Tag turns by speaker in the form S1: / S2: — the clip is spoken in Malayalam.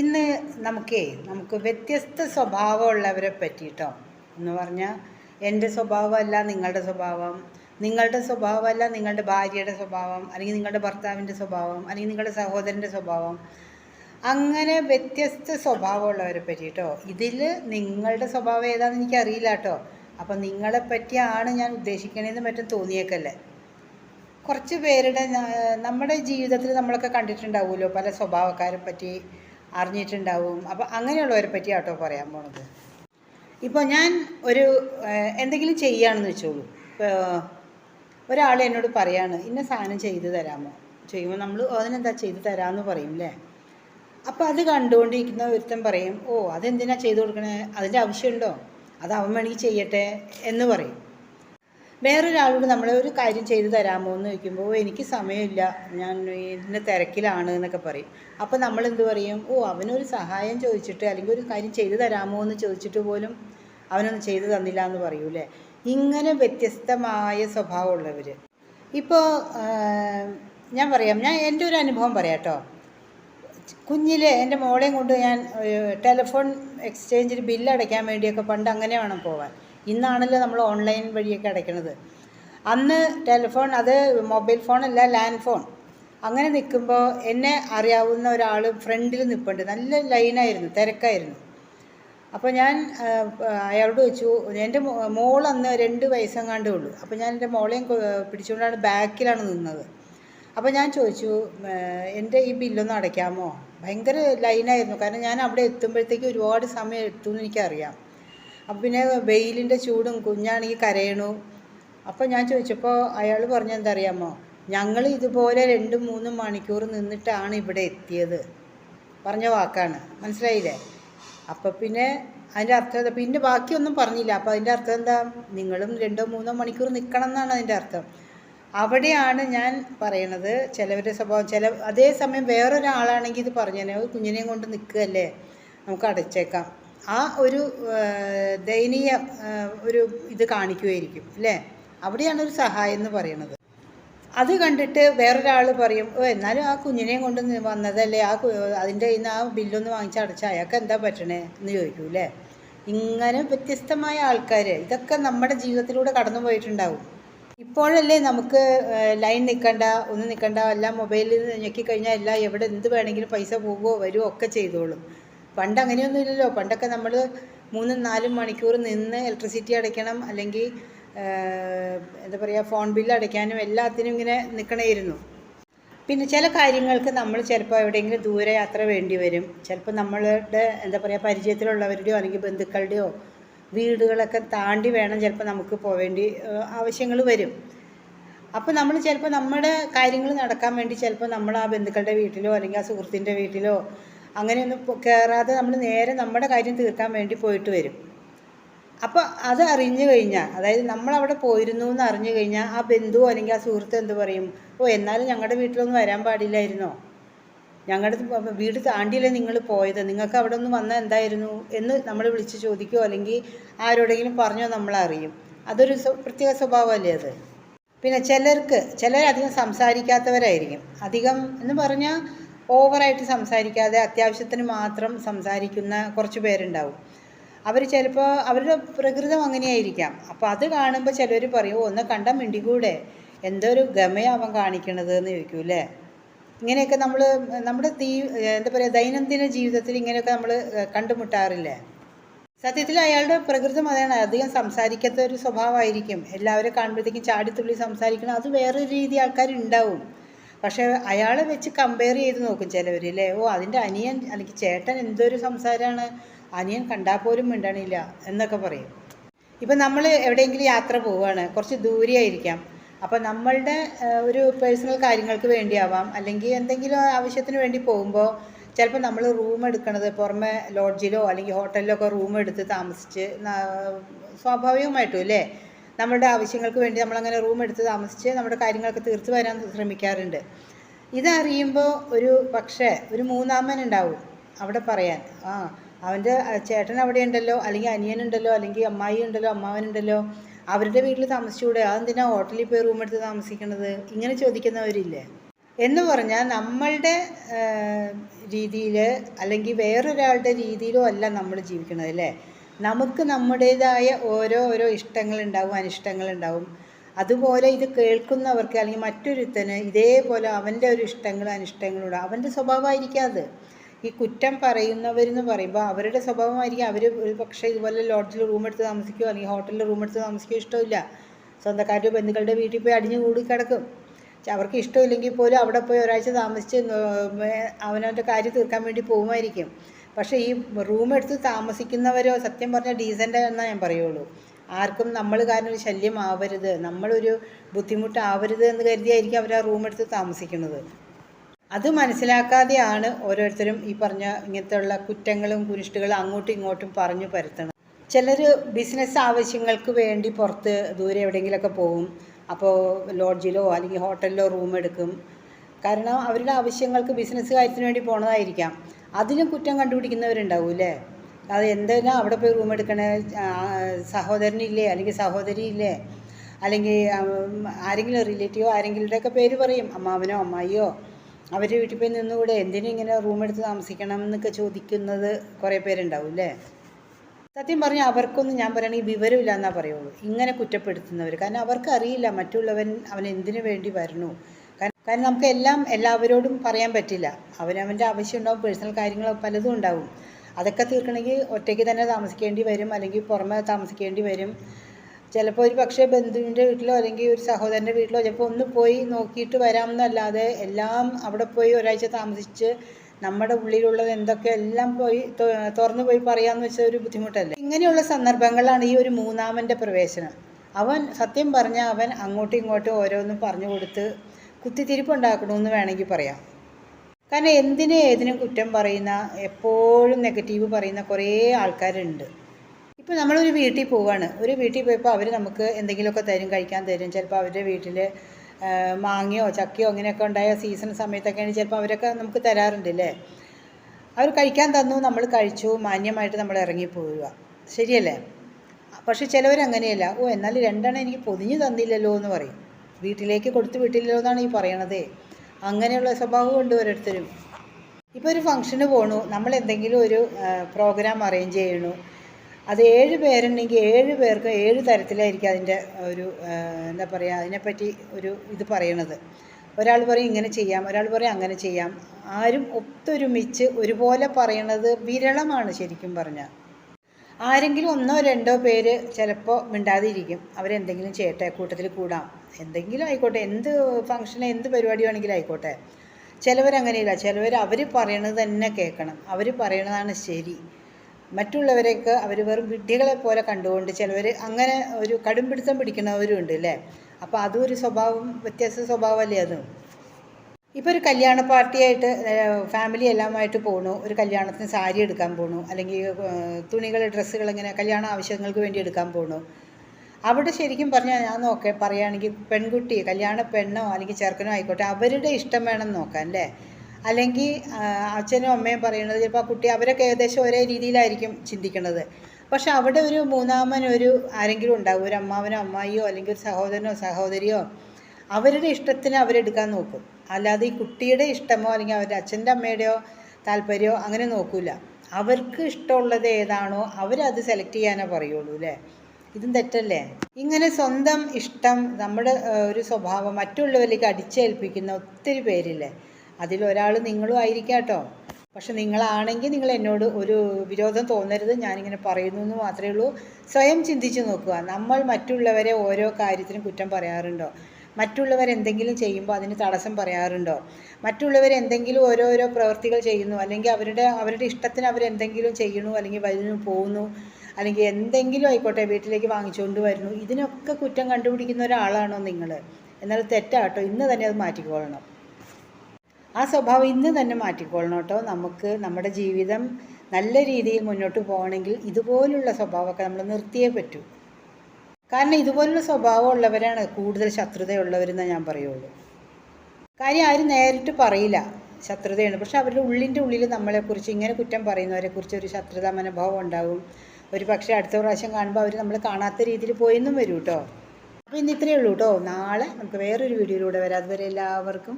S1: ഇന്ന് നമുക്കേ നമുക്ക് വ്യത്യസ്ത സ്വഭാവമുള്ളവരെ പറ്റിയിട്ടോ എന്ന് പറഞ്ഞാൽ എന്റെ സ്വഭാവമല്ല നിങ്ങളുടെ സ്വഭാവം നിങ്ങളുടെ സ്വഭാവമല്ല നിങ്ങളുടെ ഭാര്യയുടെ സ്വഭാവം അല്ലെങ്കിൽ നിങ്ങളുടെ ഭർത്താവിന്റെ സ്വഭാവം അല്ലെങ്കിൽ നിങ്ങളുടെ സഹോദരന്റെ സ്വഭാവം. അങ്ങനെ വ്യത്യസ്ത സ്വഭാവമുള്ളവരെ പറ്റിയിട്ടോ ഇതിൽ നിങ്ങളുടെ സ്വഭാവം ഏതാണെന്ന് എനിക്കറിയില്ല കേട്ടോ അപ്പം നിങ്ങളെ പറ്റിയാണ് ഞാൻ ഉദ്ദേശിക്കണേന്ന് മറ്റും തോന്നിയേക്കല്ലേ. കുറച്ച് പേരുടെ നമ്മുടെ ജീവിതത്തിൽ നമ്മളൊക്കെ കണ്ടിട്ടുണ്ടാവുമല്ലോ പല സ്വഭാവക്കാരെ പറ്റി. അറിഞ്ഞിട്ടുണ്ടാവും. അപ്പോൾ അങ്ങനെയുള്ളവരെ പറ്റി ആട്ടോ പറയാൻ പോണത്. ഇപ്പോൾ ഞാൻ ഒരു എന്തെങ്കിലും ചെയ്യുകയാണെന്ന് വെച്ചോളൂ. ഒരാൾ എന്നോട് പറയാണ് ഇന്ന സാധനം ചെയ്തു തരാമോ? ചെയ്യുമ്പോൾ നമ്മൾ അതിനെന്താ ചെയ്തു തരാമെന്ന് പറയും അല്ലേ അപ്പോൾ അത് കണ്ടുകൊണ്ടിരിക്കുന്ന ഒരുത്തൻ പറയും ഓ അതെന്തിനാ ചെയ്തു കൊടുക്കണേ? അതിന്റെ ആവശ്യമുണ്ടോ അത് അവൻ വേണമെങ്കിൽ ചെയ്യട്ടെ എന്ന് പറയും. വേറൊരാളോട് നമ്മൾ ഒരു കാര്യം ചെയ്തു തരാമോ എന്ന് ചോദിക്കുമ്പോൾ "ഓ, എനിക്ക് സമയമില്ല. ഞാൻ ഇതിന്റെ തിരക്കിലാണ് എന്നൊക്കെ പറയും. അപ്പോൾ നമ്മൾ എന്ത് പറയും? ഓ അവനൊരു സഹായം ചോദിച്ചിട്ട് അല്ലെങ്കിൽ ഒരു കാര്യം ചെയ്തു തരാമോ എന്ന് ചോദിച്ചിട്ട് പോലും അവനൊന്നും ചെയ്തു തന്നില്ല എന്ന് പറയൂലേ ഇങ്ങനെ വ്യത്യസ്തമായ സ്വഭാവമുള്ളവർ ഇപ്പോൾ ഞാൻ പറയാം. ഞാൻ എന്റെ ഒരു അനുഭവം പറയാം കേട്ടോ. കുഞ്ഞിലെ എന്റെ മോളെയും കൊണ്ട് ഞാൻ ടെലിഫോൺ എക്സ്ചേഞ്ചിൽ ബില്ല് അടയ്ക്കാൻ വേണ്ടിയൊക്കെ പണ്ട് അങ്ങനെ വേണം പോവാൻ. ഇന്നാണല്ലോ നമ്മൾ ഓൺലൈൻ വഴിയൊക്കെ അടയ്ക്കണത്. അന്ന് ടെലിഫോൺ അത് മൊബൈൽ ഫോണല്ല ലാൻഡ് ഫോൺ. അങ്ങനെ നിൽക്കുമ്പോൾ എന്നെ അറിയാവുന്ന ഒരാൾ ഫ്രണ്ടിൽ നിൽപ്പുണ്ട് നല്ല ലൈനായിരുന്നു തിരക്കായിരുന്നു. അപ്പോൾ ഞാൻ അയാളോട് വെച്ചു എന്റെ മോൾ അന്ന് രണ്ട് വയസ്സെങ്ങാണ്ടേ ഉള്ളൂ. അപ്പോൾ ഞാൻ എന്റെ മോളെയും പിടിച്ചുകൊണ്ടാണ് ബാക്കിലാണ് നിന്നത്. അപ്പോൾ ഞാൻ ചോദിച്ചു എന്റെ ഈ ബില്ലൊന്ന് അടയ്ക്കാമോ? ഭയങ്കര ലൈനായിരുന്നു. കാരണം ഞാൻ അവിടെ എത്തുമ്പോഴത്തേക്ക് ഒരുപാട് സമയം എടുത്തു എന്ന് എനിക്കറിയാം. അപ്പം പിന്നെ വെയിലിന്റെ ചൂടും കുഞ്ഞാണെങ്കിൽ കരയണു. അപ്പോൾ ഞാൻ ചോദിച്ചപ്പോൾ അയാൾ പറഞ്ഞ എന്താ അറിയാമോ ഞങ്ങൾ ഇതുപോലെ രണ്ടും മൂന്നും മണിക്കൂർ നിന്നിട്ടാണ് ഇവിടെ എത്തിയത്. പറഞ്ഞ വാക്കാണ്. മനസ്സിലായില്ലേ? അപ്പം പിന്നെ അതിന്റെ അർത്ഥം എന്താ? പിന്നെ ബാക്കിയൊന്നും പറഞ്ഞില്ല. അപ്പോൾ അതിന്റെ അർത്ഥം എന്താ? നിങ്ങളും രണ്ടോ മൂന്നോ മണിക്കൂർ നിൽക്കണം എന്നാണ് അതിന്റെ അർത്ഥം. അവിടെയാണ് ഞാൻ പറയണത് ചിലവരുടെ സ്വഭാവം. ചില അതേസമയം വേറൊരാളാണെങ്കിൽ ഇത് പറഞ്ഞേനെ "ഓ, കുഞ്ഞിനെയും കൊണ്ട് നിൽക്കുകയല്ലേ? നമുക്ക് അടച്ചേക്കാം. ആ ഒരു ദയനീയ ഒരു ഇത് കാണിക്കുമായിരിക്കും അല്ലേ? അവിടെയാണ് ഒരു സഹായം എന്ന് പറയുന്നത് അത് കണ്ടിട്ട് വേറൊരാൾ പറയും ഓ എന്നാലും ആ കുഞ്ഞിനെയും കൊണ്ട് വന്നതല്ലേ? ആ അതിന്റെ കയ്യിൽ നിന്ന് ആ ബില്ലൊന്ന് വാങ്ങിച്ച് അടച്ചാൽ അയാൾക്ക് എന്താ പറ്റണേ? എന്ന് ചോദിക്കൂ അല്ലേ? ഇങ്ങനെ വ്യത്യസ്തമായ ആൾക്കാർ ഇതൊക്കെ നമ്മുടെ ജീവിതത്തിലൂടെ കടന്നു പോയിട്ടുണ്ടാവും. ഇപ്പോഴല്ലേ നമുക്ക് ലൈൻ നിൽക്കണ്ട ഒന്നും നിൽക്കണ്ട എല്ലാം മൊബൈലിൽ ഞെക്കിക്കഴിഞ്ഞാൽ എല്ലാം എവിടെ എന്ത് വേണമെങ്കിലും പൈസ പോകുമോ വരുമോ ഒക്കെ ചെയ്തോളും. പണ്ട് അങ്ങനെയൊന്നും ഇല്ലല്ലോ പണ്ടൊക്കെ നമ്മൾ മൂന്നും നാലും മണിക്കൂർ നിന്ന് ഇലക്ട്രിസിറ്റി അടയ്ക്കണം അല്ലെങ്കിൽ എന്താ പറയുക ഫോൺ ബില്ല് അടയ്ക്കാനും എല്ലാത്തിനും ഇങ്ങനെ നിൽക്കണമായിരുന്നു പിന്നെ ചില കാര്യങ്ങൾക്ക് നമ്മൾ ചിലപ്പോൾ എവിടെയെങ്കിലും ദൂരയാത്ര വേണ്ടി വരും. ചിലപ്പോൾ നമ്മളുടെ എന്താ പറയുക പരിചയത്തിലുള്ളവരുടെയോ അല്ലെങ്കിൽ ബന്ധുക്കളുടെയോ വീടുകളൊക്കെ താണ്ടി വേണം ചിലപ്പോൾ നമുക്ക് പോവേണ്ടി ആവശ്യങ്ങൾ വരും. അപ്പോൾ നമ്മൾ ചിലപ്പോൾ നമ്മുടെ കാര്യങ്ങൾ നടക്കാൻ വേണ്ടി ചിലപ്പോൾ നമ്മൾ ആ ബന്ധുക്കളുടെ വീട്ടിലോ അല്ലെങ്കിൽ ആ സുഹൃത്തിന്റെ വീട്ടിലോ അങ്ങനെയൊന്നും കയറാതെ നമ്മൾ നേരെ നമ്മുടെ കാര്യം തീർക്കാൻ വേണ്ടി പോയിട്ട് വരും. അപ്പോൾ അത് അറിഞ്ഞു കഴിഞ്ഞാൽ അതായത് നമ്മൾ അവിടെ പോയിരുന്നു എന്ന് അറിഞ്ഞു കഴിഞ്ഞാൽ ആ ബന്ധു അല്ലെങ്കിൽ ആ സുഹൃത്ത് എന്ത് പറയും? ഓ എന്നാലും ഞങ്ങളുടെ വീട്ടിലൊന്നും വരാൻ പാടില്ലായിരുന്നോ? ഞങ്ങളുടെ വീട് താണ്ടിയല്ലേ നിങ്ങൾ പോയത്? നിങ്ങൾക്ക് അവിടെ ഒന്ന് വന്നാൽ എന്തായിരുന്നു? എന്ന് നമ്മൾ വിളിച്ച് ചോദിക്കുകയോ അല്ലെങ്കിൽ ആരോടെങ്കിലും പറഞ്ഞോ നമ്മൾ അറിയും. അതൊരു പ്രത്യേക സ്വഭാവമല്ലേ അത്. പിന്നെ ചിലർക്ക് ചിലർ അധികം സംസാരിക്കാത്തവരായിരിക്കും. അധികം എന്ന് പറഞ്ഞാൽ ഓവറായിട്ട് സംസാരിക്കാതെ അത്യാവശ്യത്തിന് മാത്രം സംസാരിക്കുന്ന കുറച്ച് പേരുണ്ടാവും. അവർ ചിലപ്പോൾ അവരുടെ പ്രകൃതം അങ്ങനെയായിരിക്കാം. അപ്പോൾ അത് കാണുമ്പോൾ ചിലർ പറയും "ഓ, ഒന്ന് കണ്ട മിണ്ടികൂടെ എന്തൊരു ഗമയാവൻ കാണിക്കണത് എന്ന് ചോദിക്കും അല്ലേ ഇങ്ങനെയൊക്കെ നമ്മൾ നമ്മുടെ തീ എന്താ പറയുക ദൈനംദിന ജീവിതത്തിൽ ഇങ്ങനെയൊക്കെ നമ്മൾ കണ്ടുമുട്ടാറില്ലേ? സത്യത്തിൽ അയാളുടെ പ്രകൃതം അതാണ്. അധികം സംസാരിക്കാത്ത ഒരു സ്വഭാവമായിരിക്കും. എല്ലാവരും കാണുമ്പോഴത്തേക്കും ചാടിത്തുള്ളി സംസാരിക്കണം. അത് വേറൊരു രീതി ആൾക്കാരുണ്ടാവും. പക്ഷേ അയാളെ വെച്ച് കമ്പയർ ചെയ്ത് നോക്കും ചിലവർ അല്ലേ ഓ അതിന്റെ അനിയൻ അല്ലെങ്കിൽ ചേട്ടൻ എന്തൊരു സംസാരമാണ് അനിയൻ കണ്ടാൽ പോലും മിണ്ടണില്ല എന്നൊക്കെ പറയും. ഇപ്പം നമ്മൾ എവിടെയെങ്കിലും യാത്ര പോവുകയാണ് കുറച്ച് ദൂരെയായിരിക്കാം. അപ്പോൾ നമ്മളുടെ ഒരു പേഴ്സണൽ കാര്യങ്ങൾക്ക് വേണ്ടിയാവാം അല്ലെങ്കിൽ എന്തെങ്കിലും ആവശ്യത്തിന് വേണ്ടി പോകുമ്പോൾ ചിലപ്പോൾ നമ്മൾ റൂം എടുക്കണത് പുറമെ ലോഡ്ജിലോ അല്ലെങ്കിൽ ഹോട്ടലിലോ ഒക്കെ റൂം എടുത്ത് താമസിച്ച് സ്വാഭാവികമായിട്ടും അല്ലേ നമ്മളുടെ ആവശ്യങ്ങൾക്ക് വേണ്ടി നമ്മളങ്ങനെ റൂം എടുത്ത് താമസിച്ച് നമ്മുടെ കാര്യങ്ങളൊക്കെ തീർത്തു വരാൻ ശ്രമിക്കാറുണ്ട്. ഇതറിയുമ്പോൾ ഒരു പക്ഷേ ഒരു മൂന്നാമൻ ഉണ്ടാവും അവിടെ പറയാൻ. ആ അവന്റെ ചേട്ടൻ അവിടെ ഉണ്ടല്ലോ അല്ലെങ്കിൽ അനിയനുണ്ടല്ലോ അല്ലെങ്കിൽ അമ്മായി ഉണ്ടല്ലോ അമ്മാവനുണ്ടല്ലോ അവരുടെ വീട്ടിൽ താമസിച്ചുകൂടെ അതെന്തിനാ ഹോട്ടലിൽ പോയി റൂം എടുത്ത് താമസിക്കണത്? ഇങ്ങനെ ചോദിക്കുന്നവരില്ലേ? എന്ന് പറഞ്ഞാൽ നമ്മളുടെ രീതിയിൽ അല്ലെങ്കിൽ വേറൊരാളുടെ രീതിയിലോ അല്ല നമ്മൾ ജീവിക്കുന്നത് അല്ലേ? നമുക്ക് നമ്മുടേതായ ഓരോ ഓരോ ഇഷ്ടങ്ങളുണ്ടാവും അനിഷ്ടങ്ങളുണ്ടാവും. അതുപോലെ ഇത് കേൾക്കുന്നവർക്ക് അല്ലെങ്കിൽ മറ്റൊരുത്തന് ഇതേപോലെ അവന്റെ ഒരു ഇഷ്ടങ്ങളും അനിഷ്ടങ്ങളും അവന്റെ സ്വഭാവമായിരിക്കാം അത്. ഈ കുറ്റം പറയുന്നവരെന്ന് പറയുമ്പോൾ അവരുടെ സ്വഭാവമായിരിക്കും അവർ ഒരു പക്ഷേ ഇതുപോലെ ലോഡ്ജിൽ റൂം എടുത്ത് താമസിക്കുകയോ അല്ലെങ്കിൽ ഹോട്ടലിൽ റൂം എടുത്ത് താമസിക്കുകയോ ഇഷ്ടമില്ല. സ്വന്തക്കാരുടെ ബന്ധുക്കളുടെ വീട്ടിൽ പോയി അടിഞ്ഞു കൂടി കിടക്കും. അവർക്ക് ഇഷ്ടമില്ലെങ്കിൽ പോലും അവിടെ പോയി ഒരാഴ്ച താമസിച്ച് അവനവന്റെ കാര്യം തീർക്കാൻ വേണ്ടി പോകുമായിരിക്കും. പക്ഷേ ഈ റൂം എടുത്ത് താമസിക്കുന്നവരോ സത്യം പറഞ്ഞാൽ ഡീസന്റ് എന്നാൽ ഞാൻ പറയുള്ളൂ. ആർക്കും നമ്മൾ കാരണം ഒരു ശല്യം ആവരുത് നമ്മളൊരു ബുദ്ധിമുട്ടാവരുത് എന്ന് കരുതിയായിരിക്കും അവർ ആ റൂം എടുത്ത് താമസിക്കുന്നത്. അത് മനസ്സിലാക്കാതെയാണ് ഓരോരുത്തരും ഈ പറഞ്ഞ ഇങ്ങനത്തെയുള്ള കുറ്റങ്ങളും കുരിഷ്ടുകളും അങ്ങോട്ടും ഇങ്ങോട്ടും പറഞ്ഞു പരത്തണം ചിലർ ബിസിനസ് ആവശ്യങ്ങൾക്ക് വേണ്ടി പുറത്ത് ദൂരെ എവിടെയെങ്കിലുമൊക്കെ പോകും. അപ്പോൾ ലോഡ്ജിലോ അല്ലെങ്കിൽ ഹോട്ടലിലോ റൂം എടുക്കും. കാരണം അവരുടെ ആവശ്യങ്ങൾക്ക് ബിസിനസ് കാര്യത്തിന് വേണ്ടി പോണതായിരിക്കാം. അതിലും കുറ്റം കണ്ടുപിടിക്കുന്നവരുണ്ടാവും അല്ലേ അത് എന്തിനാ അവിടെ പോയി റൂം എടുക്കണേ? സഹോദരനില്ലേ? അല്ലെങ്കിൽ സഹോദരി ഇല്ലേ അല്ലെങ്കിൽ ആരെങ്കിലും റിലേറ്റീവോ ആരെങ്കിലുടെയൊക്കെ പേര് പറയും. അമ്മാവനോ അമ്മായിയോ അവരുടെ വീട്ടിൽ പോയി നിന്നുകൂടെ. എന്തിനും ഇങ്ങനെ റൂം എടുത്ത് താമസിക്കണം എന്നൊക്കെ ചോദിക്കുന്നത് കുറേ പേരുണ്ടാവും അല്ലേ സത്യം പറഞ്ഞാൽ അവർക്കൊന്നും ഞാൻ പറയുകയാണെങ്കിൽ വിവരമില്ല എന്നാ പറയുള്ളൂ. ഇങ്ങനെ കുറ്റപ്പെടുത്തുന്നവർ കാരണം അവർക്കറിയില്ല മറ്റുള്ളവൻ അവൻ എന്തിനു വേണ്ടി വരണു കാരണം നമുക്ക് എല്ലാം എല്ലാവരോടും പറയാൻ പറ്റില്ല. അവനവന്റെ ആവശ്യം ഉണ്ടാവും പേഴ്സണൽ കാര്യങ്ങൾ പലതും ഉണ്ടാവും. അതൊക്കെ തീർക്കണമെങ്കിൽ ഒറ്റയ്ക്ക് തന്നെ താമസിക്കേണ്ടി വരും അല്ലെങ്കിൽ പുറമെ താമസിക്കേണ്ടി വരും. ചിലപ്പോൾ ഒരു പക്ഷേ ബന്ധുവിന്റെ വീട്ടിലോ അല്ലെങ്കിൽ ഒരു സഹോദരന്റെ വീട്ടിലോ ചിലപ്പോൾ ഒന്ന് പോയി നോക്കിയിട്ട് വരാമെന്നല്ലാതെ എല്ലാം അവിടെ പോയി ഒരാഴ്ച താമസിച്ച് നമ്മുടെ ഉള്ളിലുള്ളത് എന്തൊക്കെ എല്ലാം പോയി തുറന്നു പോയി പറയാമെന്ന് വെച്ചാൽ ഒരു ബുദ്ധിമുട്ടല്ലേ? ഇങ്ങനെയുള്ള സന്ദർഭങ്ങളാണ് ഈ ഒരു മൂന്നാമന്റെ പ്രവേശനം. അവൻ സത്യം പറഞ്ഞാൽ അവൻ അങ്ങോട്ടും ഇങ്ങോട്ടും ഓരോന്നും പറഞ്ഞു കൊടുത്ത് കുത്തിത്തിരിപ്പുണ്ടാക്കണമെന്ന് വേണമെങ്കിൽ പറയാം. കാരണം എന്തിനും ഏതിനും കുറ്റം പറയുന്ന എപ്പോഴും നെഗറ്റീവ് പറയുന്ന കുറേ ആൾക്കാരുണ്ട്. ഇപ്പോൾ നമ്മളൊരു വീട്ടിൽ പോവാണ്. ഒരു വീട്ടിൽ പോയപ്പോൾ അവർ നമുക്ക് എന്തെങ്കിലുമൊക്കെ തരും കഴിക്കാൻ തരും. ചിലപ്പോൾ അവരുടെ വീട്ടിൽ മാങ്ങയോ ചക്കയോ അങ്ങനെയൊക്കെ ഉണ്ടായ സീസൺ സമയത്തൊക്കെയാണ് ചിലപ്പോൾ അവരൊക്കെ നമുക്ക് തരാറുണ്ടല്ലേ അവർ കഴിക്കാൻ തന്നു നമ്മൾ കഴിച്ചു മാന്യമായിട്ട് നമ്മൾ ഇറങ്ങി പോവുക. ശരിയല്ലേ? പക്ഷെ ചിലവരങ്ങനെയല്ല. ഓ എന്നാൽ രണ്ടെണ്ണം എനിക്ക് പൊതിഞ്ഞു തന്നില്ലല്ലോ എന്ന് പറയും. വീട്ടിലേക്ക് കൊടുത്തു വിട്ടില്ലല്ലോ എന്നാണ് ഈ പറയണത്. അങ്ങനെയുള്ള സ്വഭാവം ഉണ്ട് ഓരോരുത്തരും. ഇപ്പോൾ ഒരു ഫംഗ്ഷന് പോണു. നമ്മൾ എന്തെങ്കിലും ഒരു പ്രോഗ്രാം അറേഞ്ച് ചെയ്യണു. അത് ഏഴ് പേരുണ്ടെങ്കിൽ ഏഴ് പേർക്ക് ഏഴ് തരത്തിലായിരിക്കും അതിന്റെ ഒരു എന്താ പറയുക അതിനെപ്പറ്റി ഒരു ഇത് പറയണത്. ഒരാൾ പറയും ഇങ്ങനെ ചെയ്യാം ഒരാൾ പറയും അങ്ങനെ ചെയ്യാം. ആരും ഒത്തൊരുമിച്ച് ഒരുപോലെ പറയണത് വിരളമാണ് ശരിക്കും പറഞ്ഞാൽ ആരെങ്കിലും ഒന്നോ രണ്ടോ പേര് ചിലപ്പോൾ മിണ്ടാതിരിക്കും. അവരെന്തെങ്കിലും ചെയ്യട്ടെ കൂട്ടത്തിൽ കൂടാം. എന്തെങ്കിലും ആയിക്കോട്ടെ എന്ത് ഫംഗ്ഷൻ എന്ത് പരിപാടി വേണമെങ്കിലും ആയിക്കോട്ടെ. ചിലവരങ്ങനെയില്ല ചിലവർ അവർ പറയണത് തന്നെ കേൾക്കണം. അവർ പറയണതാണ് ശരി. മറ്റുള്ളവരെയൊക്കെ അവർ വെറും വിഡ്ഢികളെ പോലെ കണ്ടുകൊണ്ട് ചിലവർ അങ്ങനെ ഒരു കടുംപിടുത്തം പിടിക്കുന്നവരും ഉണ്ട് അല്ലേ? അപ്പോൾ അതും ഒരു സ്വഭാവം വ്യത്യസ്ത സ്വഭാവമല്ലേ അതും? ഇപ്പോൾ ഒരു കല്യാണ പാർട്ടിയായിട്ട് ഫാമിലി എല്ലാമായിട്ട് പോകണു ഒരു കല്യാണത്തിന് സാരി എടുക്കാൻ പോകണു അല്ലെങ്കിൽ തുണികൾ ഡ്രസ്സുകൾ ഇങ്ങനെ കല്യാണ ആവശ്യങ്ങൾക്ക് വേണ്ടി എടുക്കാൻ പോണു. അവിടെ ശരിക്കും പറഞ്ഞാൽ ഞാൻ നോക്കെ പറയുകയാണെങ്കിൽ പെൺകുട്ടി കല്യാണ പെണ്ണോ അല്ലെങ്കിൽ ചെറുക്കനോ ആയിക്കോട്ടെ അവരുടെ ഇഷ്ടം വേണം നോക്കാൻ അല്ലേ? അല്ലെങ്കിൽ അച്ഛനും അമ്മയും പറയുന്നത് ചിലപ്പോൾ ആ കുട്ടി അവരൊക്കെ ഏകദേശം ഒരേ രീതിയിലായിരിക്കും ചിന്തിക്കുന്നത്. പക്ഷെ അവിടെ ഒരു മൂന്നാമൻ ഒരു ആരെങ്കിലും ഉണ്ടാവും ഒരു അമ്മാവനോ അമ്മായിയോ അല്ലെങ്കിൽ ഒരു സഹോദരനോ സഹോദരിയോ അവരുടെ ഇഷ്ടത്തിന് അവരെടുക്കാൻ നോക്കും. അല്ലാതെ ഈ കുട്ടിയുടെ ഇഷ്ടമോ അല്ലെങ്കിൽ അവരുടെ അച്ഛന്റെ അമ്മയുടെയോ താല്പര്യമോ അങ്ങനെ നോക്കില്ല അവർക്ക് ഇഷ്ടമുള്ളത് ഏതാണോ അവരത് സെലക്ട് ചെയ്യാനേ പറയുള്ളൂ അല്ലേ? ഇതും തെറ്റല്ലേ? ഇങ്ങനെ സ്വന്തം ഇഷ്ടം നമ്മുടെ ഒരു സ്വഭാവം മറ്റുള്ളവരിലേക്ക് അടിച്ചേൽപ്പിക്കുന്ന ഒത്തിരി പേരില്ലേ? അതിലൊരാൾ നിങ്ങളും ആയിരിക്കാം കേട്ടോ. പക്ഷെ നിങ്ങളാണെങ്കിൽ നിങ്ങൾ എന്നോട് ഒരു വിരോധം തോന്നരുത് ഞാനിങ്ങനെ പറയുന്നു എന്ന് മാത്രമേ ഉള്ളൂ. സ്വയം ചിന്തിച്ച് നോക്കുക. നമ്മൾ മറ്റുള്ളവരെ ഓരോ കാര്യത്തിനും കുറ്റം പറയാറുണ്ടോ? മറ്റുള്ളവർ എന്തെങ്കിലും ചെയ്യുമ്പോൾ അതിന് തടസ്സം പറയാറുണ്ടോ? മറ്റുള്ളവർ എന്തെങ്കിലും ഓരോരോ പ്രവൃത്തികൾ ചെയ്യുന്നു അല്ലെങ്കിൽ അവരുടെ അവരുടെ ഇഷ്ടത്തിന് അവരെന്തെങ്കിലും ചെയ്യണു അല്ലെങ്കിൽ വരുന്നു പോകുന്നു. അല്ലെങ്കിൽ എന്തെങ്കിലും ആയിക്കോട്ടെ വീട്ടിലേക്ക് വാങ്ങിച്ചുകൊണ്ട് വരുന്നു. ഇതിനൊക്കെ കുറ്റം കണ്ടുപിടിക്കുന്ന ഒരാളാണോ നിങ്ങൾ? എന്നാൽ തെറ്റാട്ടോ. ഇന്ന് തന്നെ അത് മാറ്റിക്കൊള്ളണം. ആ സ്വഭാവം ഇന്ന് തന്നെ മാറ്റിക്കൊള്ളണം കേട്ടോ. നമുക്ക് നമ്മുടെ ജീവിതം നല്ല രീതിയിൽ മുന്നോട്ട് പോകണമെങ്കിൽ ഇതുപോലുള്ള സ്വഭാവമൊക്കെ നമ്മൾ നിർത്തിയേ പറ്റൂ. കാരണം ഇതുപോലുള്ള സ്വഭാവം ഉള്ളവരാണ് കൂടുതൽ ശത്രുതയുള്ളവരെന്ന് ഞാൻ പറയുള്ളൂ. കാര്യം ആരും നേരിട്ട് പറയില്ല ശത്രുതയാണ്. പക്ഷെ അവരുടെ ഉള്ളിന്റെ ഉള്ളിൽ നമ്മളെക്കുറിച്ച് ഇങ്ങനെ കുറ്റം പറയുന്നവരെക്കുറിച്ച് ഒരു ശത്രുതാ മനോഭാവം ഉണ്ടാവും ഒരു പക്ഷേ അടുത്ത പ്രാവശ്യം കാണുമ്പോൾ അവർ നമ്മൾ കാണാത്ത രീതിയിൽ പോയെന്നും വരും കേട്ടോ അപ്പോൾ ഇന്ന് ഇത്രയേ ഉള്ളൂ കേട്ടോ നാളെ നമുക്ക് വേറൊരു വീഡിയോയിലൂടെ വരാം. അതുവരെ എല്ലാവർക്കും